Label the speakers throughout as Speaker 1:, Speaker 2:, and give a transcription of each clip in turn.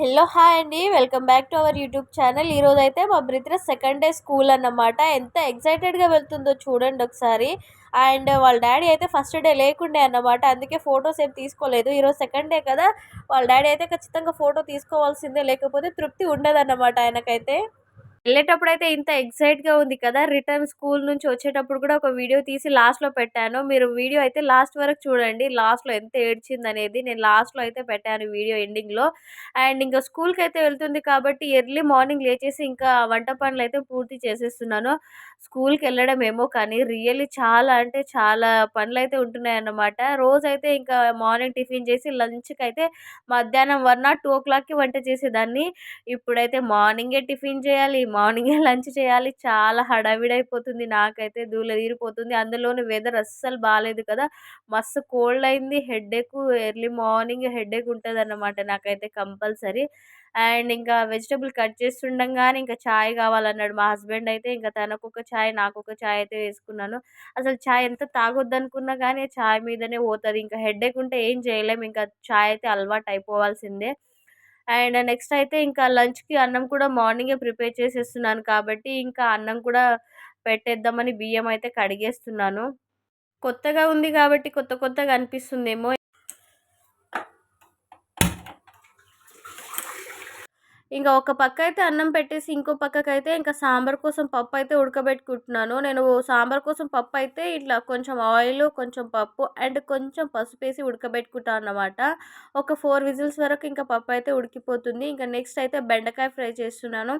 Speaker 1: Hello hi అండి welcome back to our YouTube channel. ఈరోజు అయితే మా బ్రిత్ర సెకండ్ డే స్కూల్ అన్నమాట. ఎంత ఎక్సైటెడ్గా వెళ్తుందో చూడండి ఒకసారి. అండ్ వాళ్ళ డాడీ అయితే ఫస్ట్ డే లేకుండే అన్నమాట. అందుకే ఫొటోస్ ఏం తీసుకోలేదు. ఈరోజు సెకండ్ డే కదా. వాళ్ళ డాడీ అయితే ఖచ్చితంగా ఫోటో తీసుకోవాల్సిందే. లేకపోతే తృప్తి ఉండదన్నమాట ఆయనకైతే. వెళ్ళేటప్పుడు అయితే ఇంత ఎగ్జైట్గా ఉంది కదా! రిటర్న్ స్కూల్ నుంచి వచ్చేటప్పుడు కూడా ఒక వీడియో తీసి లాస్ట్లో పెట్టాను. మీరు వీడియో అయితే లాస్ట్ వరకు చూడండి. లాస్ట్లో ఎంత ఏడ్చింది అనేది నేను లాస్ట్లో అయితే పెట్టాను వీడియో ఎండింగ్లో. అండ్ ఇంకా స్కూల్కి అయితే వెళ్తుంది కాబట్టి ఎర్లీ మార్నింగ్ లేచేసి ఇంకా వంట పనులు అయితే పూర్తి చేసేస్తున్నాను. స్కూల్కి వెళ్ళడం ఏమో కానీ రియల్లీ చాలా అంటే చాలా పనులు అయితే ఉంటున్నాయి అన్నమాట రోజైతే ఇంకా మార్నింగ్ టిఫిన్ చేసి లంచ్కి అయితే మధ్యాహ్నం వన్ నాట్ టూ ఓ క్లాక్కి వంట చేసేదాన్ని. ఇప్పుడైతే మార్నింగే టిఫిన్ చేయాలి మార్నింగే లంచ్ చేయాలి. చాలా హడావిడైపోతుంది. నాకైతే దూల తీరిపోతుంది. అందులోని వెదర్ అస్సలు బాగాలేదు కదా! మస్తు కోల్డ్ అయింది. హెడేక్ ఎర్లీ మార్నింగ్ హెడేక్ ఉంటుంది అన్నమాట నాకైతే కంపల్సరీ. అండ్ ఇంకా వెజిటబుల్ కట్ చేస్తుండగానే ఇంకా ఛాయ్ కావాలన్నాడు మా హస్బెండ్ అయితే. ఇంకా తనకు ఒక ఛాయ్ నాకు ఒక ఛాయ్ అయితే వేసుకున్నాను. అసలు ఛాయ్ ఎంత తాగొద్దు అనుకున్నా కానీ ఛాయ్ మీదనే పోతుంది. ఇంకా హెడేక్ ఉంటే ఏం చేయలేము ఇంకా ఛాయ్ అయితే అలవాటు అయిపోవాల్సిందే అండ్ నెక్స్ట్ అయితే ఇంకా లంచ్కి అన్నం కూడా మార్నింగే ప్రిపేర్ చేసేస్తున్నాను కాబట్టి ఇంకా అన్నం కూడా పెట్టేద్దామని బియ్యం అయితే కడిగేస్తున్నాను. కొత్తగా ఉంది కాబట్టి కొత్త కొత్తగా అనిపిస్తుందేమో ఇంకా ఒక పక్క అయితే అన్నం పెట్టేసి ఇంకో పక్కకైతే ఇంకా సాంబార్ కోసం పప్పు అయితే ఉడకబెట్టుకుంటున్నాను. నేను సాంబార్ కోసం పప్పు అయితే ఇట్లా కొంచెం ఆయిల్ కొంచెం పప్పు అండ్ కొంచెం పసుపు వేసి ఉడకబెట్టుకుంటాను అన్నమాట. ఒక ఫోర్ విజిల్స్ వరకు ఇంకా పప్పు అయితే ఉడికిపోతుంది. ఇంకా నెక్స్ట్ అయితే బెండకాయ ఫ్రై చేస్తున్నాను.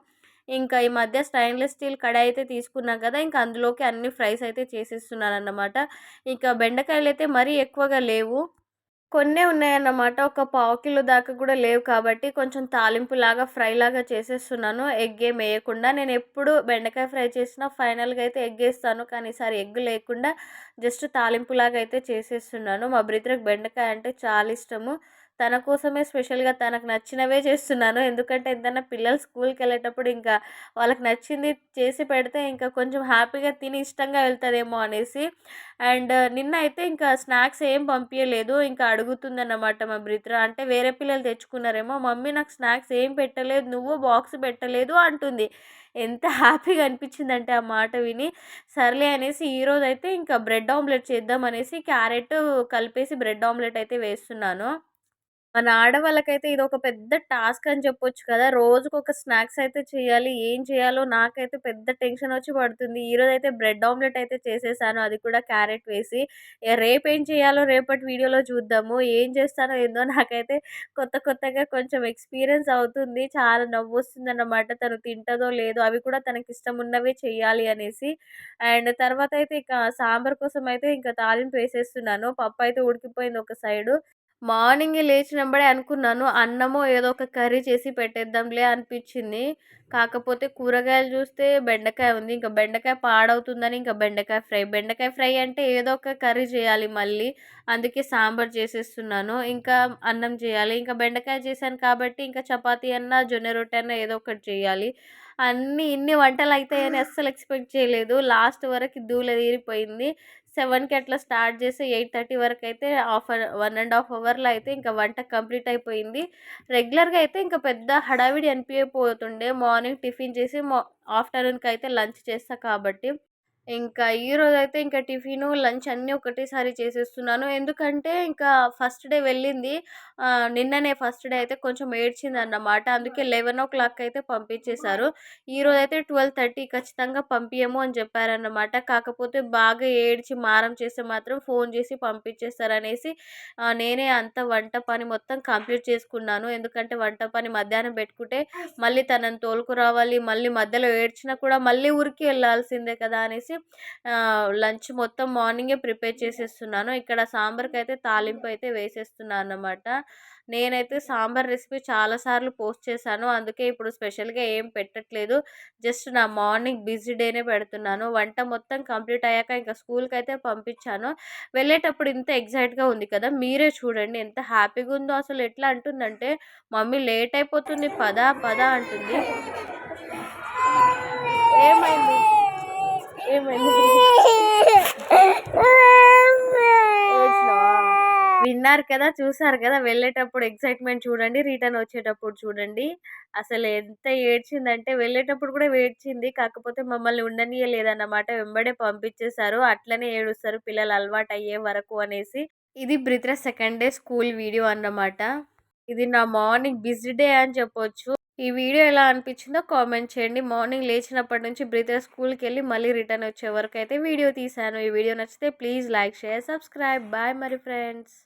Speaker 1: ఇంకా ఈ మధ్య స్టైన్లెస్ స్టీల్ కడాయి అయితే తీసుకున్నాం కదా ఇంకా అందులోకి అన్ని ఫ్రైస్ అయితే చేసేస్తున్నాను అన్నమాట ఇంకా బెండకాయలు అయితే మరీ ఎక్కువగా లేవు. కొన్నే ఉన్నాయన్నమాట. ఒక పావు కిలో దాకా కూడా లేవు కాబట్టి కొంచెం తాలింపు లాగా ఫ్రై లాగా చేసేస్తున్నాను. ఎగ్ ఏం వేయకుండా. నేను ఎప్పుడు బెండకాయ ఫ్రై చేసినా ఫైనల్గా అయితే ఎగ్ వేస్తాను. కానీ ఈసారి ఎగ్ లేకుండా జస్ట్ తాలింపు లాగా అయితే చేసేస్తున్నాను. మా బ్రిదర్కి బెండకాయ అంటే చాలా ఇష్టము. తన కోసమే స్పెషల్గా తనకు నచ్చినవే చేస్తున్నాను. ఎందుకంటే ఏదైనా పిల్లలు స్కూల్కి వెళ్ళేటప్పుడు ఇంకా వాళ్ళకి నచ్చింది చేసి పెడితే ఇంకా కొంచెం హ్యాపీగా తిని ఇష్టంగా వెళ్తుందేమో అనేసి. అండ్ నిన్న అయితే ఇంకా స్నాక్స్ ఏం పంపించలేదు ఇంకా అడుగుతుందన్నమాట మా బ్రిత్ర. అంటే వేరే పిల్లలు తెచ్చుకున్నారేమో. మమ్మీ నాకు స్నాక్స్ ఏం పెట్టలేదు. నువ్వు బాక్స్ పెట్టలేదు అంటుంది. ఎంత హ్యాపీగా అనిపించిందంటే ఆ మాట విని. సర్లే అనేసి ఈరోజు అయితే ఇంకా బ్రెడ్ ఆమ్లెట్ చేద్దాం అనేసి క్యారెట్ కలిపేసి బ్రెడ్ ఆమ్లెట్ అయితే వేస్తున్నాను. మన ఆడవాళ్ళకైతే ఇది ఒక పెద్ద టాస్క్ అని చెప్పొచ్చు కదా. రోజుకొక స్నాక్స్ అయితే చేయాలి. ఏం చేయాలో నాకైతే పెద్ద టెన్షన్ వచ్చి పడుతుంది. ఈరోజు అయితే బ్రెడ్ ఆమ్లెట్ అయితే చేసేసాను. అది కూడా క్యారెట్ వేసి. రేపు ఏం చేయాలో రేపటి వీడియోలో చూద్దాము. ఏం చేస్తానో ఏందో నాకైతే కొత్త కొత్తగా కొంచెం ఎక్స్పీరియన్స్ అవుతుంది. చాలా నవ్వు వస్తుంది అన్నమాట తను తింటుందో లేదో అవి కూడా తనకి ఇష్టం ఉన్నవే చేయాలి అనేసి. అండ్ తర్వాత అయితే ఇక సాంబార్ కోసం అయితే ఇంకా తాలింపు వేసేస్తున్నాను. పప్పు అయితే ఉడికిపోయింది ఒక సైడు. మార్నింగ్ లేచినప్పుడే అనుకున్నాను అన్నమో ఏదో ఒక కర్రీ చేసి పెట్టేద్దాంలే అనిపించింది. కాకపోతే కూరగాయలు చూస్తే బెండకాయ ఉంది. ఇంకా బెండకాయ పాడవుతుందని ఇంకా బెండకాయ ఫ్రై. బెండకాయ ఫ్రై అంటే ఏదో ఒక కర్రీ చేయాలి మళ్ళీ. అందుకే సాంబార్ చేసేస్తున్నాను. ఇంకా అన్నం చేయాలి. ఇంకా బెండకాయ చేశాను కాబట్టి ఇంకా చపాతీ అన్న జొన్న రొట్టె అన్న ఏదో ఒకటి చేయాలి. అన్నీ ఇన్ని వంటలు అవుతాయని అస్సలు ఎక్స్పెక్ట్ చేయలేదు. లాస్ట్ వరకు దూల తీరిపోయింది. సెవెన్కి అట్లా స్టార్ట్ చేసి ఎయిట్ థర్టీ వరకు అయితే హాఫ్ వన్ అండ్ హాఫ్ అవర్లో అయితే ఇంకా వంట కంప్లీట్ అయిపోయింది. రెగ్యులర్గా అయితే ఇంకా పెద్ద హడావిడి అనిపించకపోతుండే మార్నింగ్ టిఫిన్ చేసి మా ఆఫ్టర్నూన్కి అయితే లంచ్ చేస్తా కాబట్టి. ఇంకా ఈరోజు అయితే ఇంకా టిఫిను లంచ్ అన్నీ ఒకటేసారి చేసేస్తున్నాను. ఎందుకంటే ఇంకా ఫస్ట్ డే వెళ్ళింది. నిన్ననే ఫస్ట్ డే అయితే కొంచెం ఏడ్చింది అన్నమాట అందుకే లెవెన్ ఓ క్లాక్ అయితే పంపించేశారు. ఈరోజు అయితే ట్వెల్వ్ థర్టీ ఖచ్చితంగా పంపించము అని చెప్పారన్నమాట. కాకపోతే బాగా ఏడ్చి మారం చేస్తే మాత్రం ఫోన్ చేసి పంపించేస్తారనేసి నేనే అంత వంట పని మొత్తం కంప్లీట్ చేసుకున్నాను. ఎందుకంటే వంట పని మధ్యాహ్నం పెట్టుకుంటే మళ్ళీ తనని తోలుకురావాలి మళ్ళీ మధ్యలో ఏడ్చినా కూడా మళ్ళీ ఊరికి వెళ్ళాల్సిందే కదా అనేసి లంచ్ మొత్తం మార్నింగే ప్రిపేర్ చేసేస్తున్నాను. ఇక్కడ సాంబార్కి అయితే తాలింపు అయితే వేసేస్తున్నాను అన్నమాట నేనైతే సాంబార్ రెసిపీ చాలాసార్లు పోస్ట్ చేశాను. అందుకే ఇప్పుడు స్పెషల్గా ఏం పెట్టట్లేదు. జస్ట్ నా మార్నింగ్ బిజీ డేనే పెడుతున్నాను. వంట మొత్తం కంప్లీట్ అయ్యాక ఇంకా స్కూల్కి అయితే పంపించాను. వెళ్ళేటప్పుడు ఇంత ఎగ్జైట్గా ఉంది కదా మీరే చూడండి ఎంత హ్యాపీగా ఉందో. అసలు ఎట్లా అంటుందంటే మమ్మీ లేట్ అయిపోతుంది పదా పదా అంటుంది. ఏమైంది? విన్నారు కదా! చూసారు కదా! వెళ్ళేటప్పుడు ఎక్సైట్‌మెంట్ చూడండి. రిటర్న్ వచ్చేటప్పుడు చూడండి. అసలు ఎంత ఏడ్చిందంటే వెళ్ళేటప్పుడు కూడా ఏడ్చింది. కాకపోతే మమ్మల్ని ఉండనీయలేదన్నమాట. వెంబడే పంపించేసారు. అట్లనే ఏడుస్తారు పిల్లలు అలవాటు అయ్యే వరకు అనేసి. ఇది బ్రిత్ర సెకండ్ డే స్కూల్ వీడియో అన్నమాట. ఇది నా మార్నింగ్ బిజీ డే అని చెప్పొచ్చు. ఈ వీడియో ఎలా అనిపించిందో కామెంట్ చేయండి. మార్నింగ్ లేచినప్పటి నుంచి బ్రితెర స్కూల్కి వెళ్ళి మళ్ళీ రిటర్న్ వచ్చే వరకు అయితే వీడియో తీశాను. ఈ వీడియో నచ్చితే please like, share, subscribe. Bye మరి ఫ్రెండ్స్.